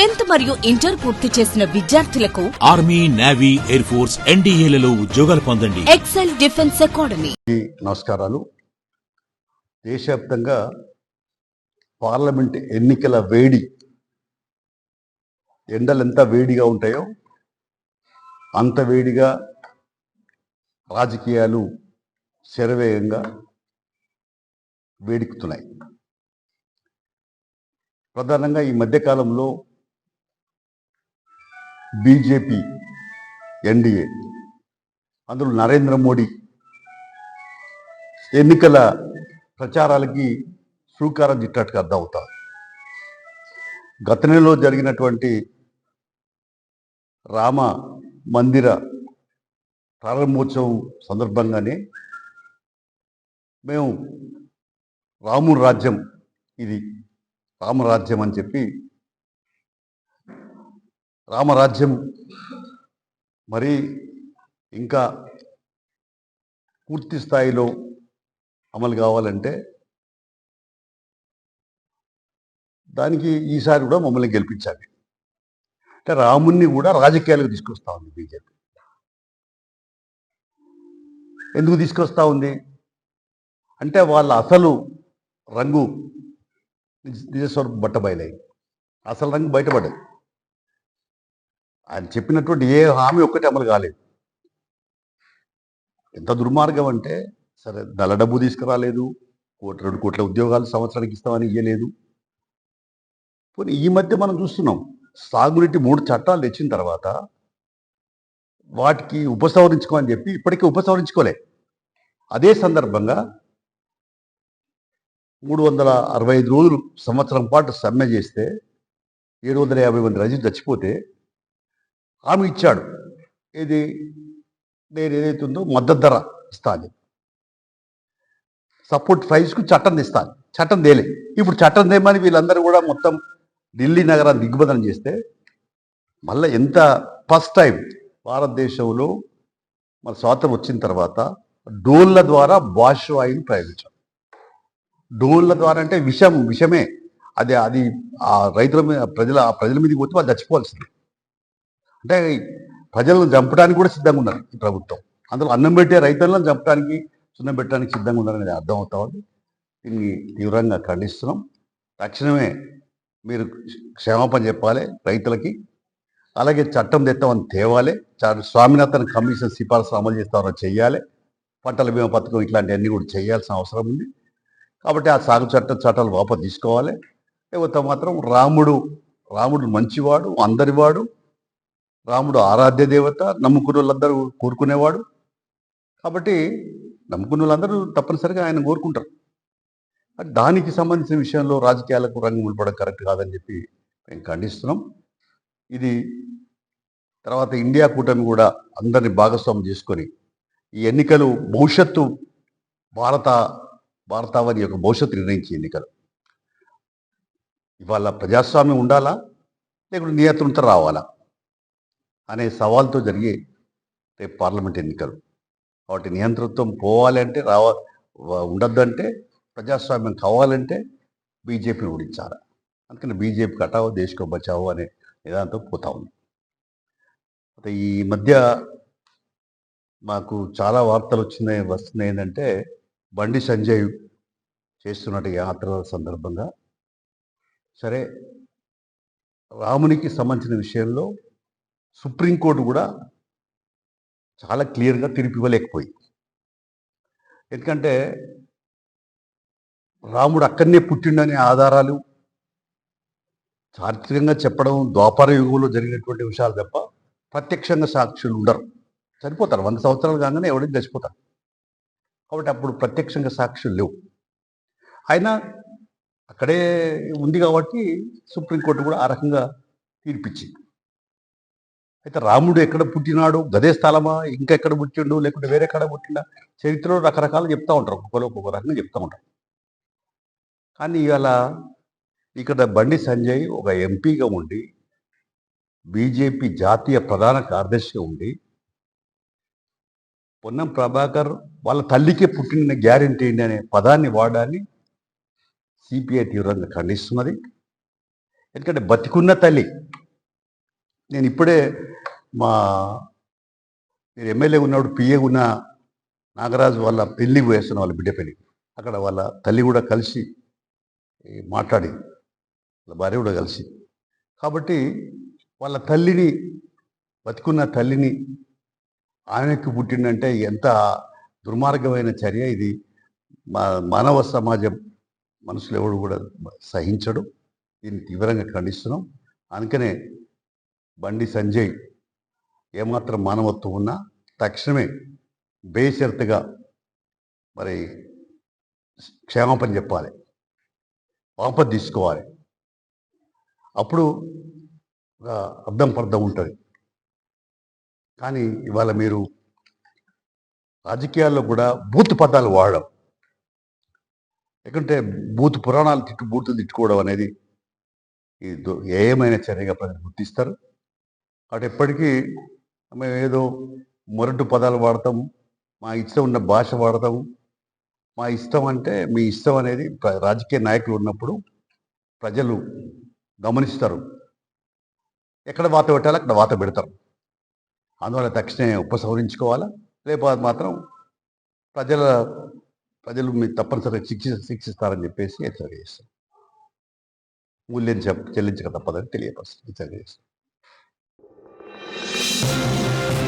Tenth మరియు inter పూర్తి చేసిన విద్యార్థులకు ఆర్మీ నేవీ ఎయిర్ ఫోర్స్ ఎన్డీఏలలో ఉద్యోగాలు పొందండి. ఎక్సెల్ డిఫెన్స్ అకాడమీ నమస్కారాలు. దేశవ్యాప్తంగా పార్లమెంట్ ఎన్నికల వేడి ఎండలు ఎంత వేడిగా ఉంటాయో అంత వేడిగా రాజకీయాలు శరవేగంగా వేడెక్కుతున్నాయి ప్రధానంగా ఈ మధ్యకాలంలో బీజేపీ ఎన్డీఏ అందులో నరేంద్ర మోడీ ఎన్నికల ప్రచారాలకి శ్రీకారం చుట్టట్టుగా అర్థం గత నెలలో జరిగినటువంటి రామ మందిర ప్రారంభోత్సవం సందర్భంగానే మేము రాముడు రాజ్యం ఇది రామరాజ్యం అని చెప్పి రామరాజ్యం. మరి ఇంకా పూర్తి స్థాయిలో అమలు కావాలంటే దానికి ఈసారి కూడా మమ్మల్ని గెలిపించాలి. అంటే రాముణ్ణి కూడా రాజకీయాలకు తీసుకొస్తా ఉంది బీజేపీ. ఎందుకు తీసుకొస్తా ఉంది? అంటే వాళ్ళ అసలు రంగు నిజ- నిజస్వరూపం బట్టబయలై అసలు రంగు బయటపడదు. ఆయన చెప్పినటువంటి ఏ హామీ ఒక్కటి అమలు కాలేదు. ఎంత దుర్మార్గం అంటే సరే నల్ల డబ్బు తీసుకురాలేదు కోటి రెండు కోట్ల ఉద్యోగాలు సంవత్సరానికి ఇస్తామని ఇయ్యలేదు. పోనీ ఈ మధ్య మనం చూస్తున్నాం సాగునీటి మూడు చట్టాలు తెచ్చిన తర్వాత వాటికి ఉపసంహరించుకోమని చెప్పి ఇప్పటికీ ఉపసంహరించుకోలే. అదే సందర్భంగా మూడు వందల అరవై ఐదు రోజులు సంవత్సరం పాటు సమ్మె చేస్తే ఏడు వందల యాభై మంది రైతులు చచ్చిపోతే ఆమె ఇచ్చాడు. ఇది నేను ఏదైతే ఉందో మద్దతు ధర ఇస్తాను. సపోర్ట్ ప్రైస్కు చట్టం తెస్తాను. చట్టం తేలే. ఇప్పుడు చట్టం తేమని వీళ్ళందరూ కూడా మొత్తం ఢిల్లీ నగరాన్ని దిగ్బంధనం చేస్తే మళ్ళీ ఎంత ఫస్ట్ టైం భారతదేశంలో మన స్వాతంత్రం వచ్చిన తర్వాత డోన్ల ద్వారా బాష్వాయుని ప్రయోగించాం. డోన్ల ద్వారా అంటే విషం విషమే. అది అది ఆ రైతుల మీద ప్రజల ఆ ప్రజల మీదకి పోతే వాళ్ళు చచ్చిపోవాల్సింది. అంటే ప్రజలను చంపడానికి కూడా సిద్ధంగా ఉన్నారు ఈ ప్రభుత్వం. అందులో అన్నం పెట్టే రైతులను చంపడానికి సున్నం పెట్టడానికి సిద్ధంగా ఉన్నారనేది అర్థం అవుతా ఉంది. దీన్ని తీవ్రంగా ఖండిస్తున్నాం. తక్షణమే మీరు క్షమాపణ చెప్పాలి రైతులకి. అలాగే చట్టం తెత్తామని తేవాలి. స్వామినాథన్ కమిషన్ సిఫార్సు అమలు చేస్తామని చేయాలి పంటల బీమా పథకం ఇట్లాంటివన్నీ కూడా చేయాల్సిన అవసరం ఉంది. కాబట్టి ఆ సాగు చట్ట చట్టాలు వాపసు తీసుకోవాలి. లేకపోతే మాత్రం రాముడు రాముడు మంచివాడు అందరివాడు రాముడు ఆరాధ్య దేవత నమ్ముకున్న వాళ్ళందరూ కోరుకునేవాడు. కాబట్టి నమ్ముకున్న వాళ్ళందరూ తప్పనిసరిగా ఆయన కోరుకుంటారు. దానికి సంబంధించిన విషయంలో రాజకీయాలకు రంగు ముడిపడం కరెక్ట్ కాదని చెప్పి మేము ఖండిస్తున్నాం. ఇది తర్వాత ఇండియా కూటమి కూడా అందరినీ భాగస్వామ్యం చేసుకొని ఈ ఎన్నికలు భవిష్యత్తు భారత భారతావని యొక్క భవిష్యత్తు నిర్ణయించే ఎన్నికలు. ఇవాళ ప్రజాస్వామ్యం ఉండాలా? లేకుంటే నియంత్రణతో రావాలా? అనే సవాల్తో జరిగే రేపు పార్లమెంట్ ఎన్నికలు. కాబట్టి నియంతృత్వం పోవాలి అంటే రావ ఉండద్దు ఉండొద్దంటే ప్రజాస్వామ్యం కావాలంటే బీజేపీని ఓడించాలి. అందుకని బీజేపీ కటావో దేశకో బచావో అనే నిదానంతో పోతా ఉంది. అయితే ఈ మధ్య మాకు చాలా వార్తలు వచ్చినాయి వస్తున్నాయి ఏంటంటే బండి సంజయ్ చేస్తున్నట్టు యాత్ర సందర్భంగా. సరే రామునికి సంబంధించిన విషయంలో సుప్రీంకోర్టు కూడా చాలా క్లియర్గా తీర్పు ఇవ్వలేకపోయింది. ఎందుకంటే రాముడు అక్కడనే పుట్టిండనే ఆధారాలు చారిత్రకంగా చెప్పడం ద్వాపర యుగంలో జరిగినటువంటి విషయాలు తప్ప ప్రత్యక్షంగా సాక్షులు ఉండరు. చనిపోతారు. వంద సంవత్సరాలు కాగానే ఎవరికి చచ్చిపోతారు కాబట్టి అప్పుడు ప్రత్యక్షంగా సాక్షులు లేవు. అయినా అక్కడే ఉంది కాబట్టి సుప్రీంకోర్టు కూడా ఆ రకంగా తీర్పిచ్చింది. అయితే రాముడు ఎక్కడ పుట్టినాడు? గదే స్థలమా? ఇంకా ఎక్కడ పుట్టిండు? లేకుంటే వేరే ఎక్కడ పుట్టిండా? చరిత్రలో రకరకాలు చెప్తా ఉంటారు. ఒక్కొక్కరు ఒక్కొక్క రకంగా చెప్తా ఉంటారు. కానీ ఇవాళ ఇక్కడ బండి సంజయ్ ఒక ఎంపీగా ఉండి బీజేపీ జాతీయ ప్రధాన కార్యదర్శిగా ఉండి పొన్నం ప్రభాకర్ వాళ్ళ తల్లికే పుట్టిన గ్యారెంటీ ఏంటి అనే పదాన్ని వాడాన్ని సిపిఐ తీవ్రంగా ఖండిస్తున్నది. ఎందుకంటే బతికున్న తల్లి. నేను ఇప్పుడే మా మీరు ఎమ్మెల్యే ఉన్నప్పుడు పిఏ ఉన్న నాగరాజు వాళ్ళ పెళ్ళికి వేస్తున్న వాళ్ళ బిడ్డ పెళ్ళి. అక్కడ వాళ్ళ తల్లి కూడా కలిసి మాట్లాడి వాళ్ళ భార్య కూడా కలిసి. కాబట్టి వాళ్ళ తల్లిని బతికున్న తల్లిని ఆమెకు పుట్టిందంటే ఎంత దుర్మార్గమైన చర్య ఇది. మా మానవ సమాజం మనుషులు ఎవడు కూడా సహించడు. దీన్ని తీవ్రంగా ఖండిస్తున్నాం. అందుకనే బండి సంజయ్ ఏమాత్రం మానవత్వం ఉన్నా తక్షణమే బేషరతుగా మరి క్షేమపని చెప్పాలి. వాపస్ తీసుకోవాలి. అప్పుడు ఒక అర్థం పర్థం ఉంటుంది. కానీ ఇవాళ మీరు రాజకీయాల్లో కూడా బూత్ పదాలు వాడడం ఎందుకంటే బూత్ పురాణాలు తిట్టు బూతులు తిట్టుకోవడం అనేది ఈ చర్యగా ప్రజలు గుర్తిస్తారు. కాబట్టి ఎప్పటికీ మేము ఏదో మొరటు పదాలు వాడతాము మా ఇష్టం ఉన్న భాష వాడతాము మా ఇష్టం అంటే మీ ఇష్టం అనేది రాజకీయ నాయకులు ఉన్నప్పుడు ప్రజలు గమనిస్తారు. ఎక్కడ వాత పెట్టాలో అక్కడ వాత పెడతారు. అందువల్ల తక్షణమే ఉపసంహరించుకోవాలా? లేకపోతే మాత్రం ప్రజల ప్రజలు మీరు తప్పనిసరిగా శిక్షి శిక్షిస్తారని చెప్పేసి హెచ్చరిక చేస్తారు మూల్యం చెప్ చెల్లించక తప్పదని తెలియపరుస్తుంది హెచ్చరిక Música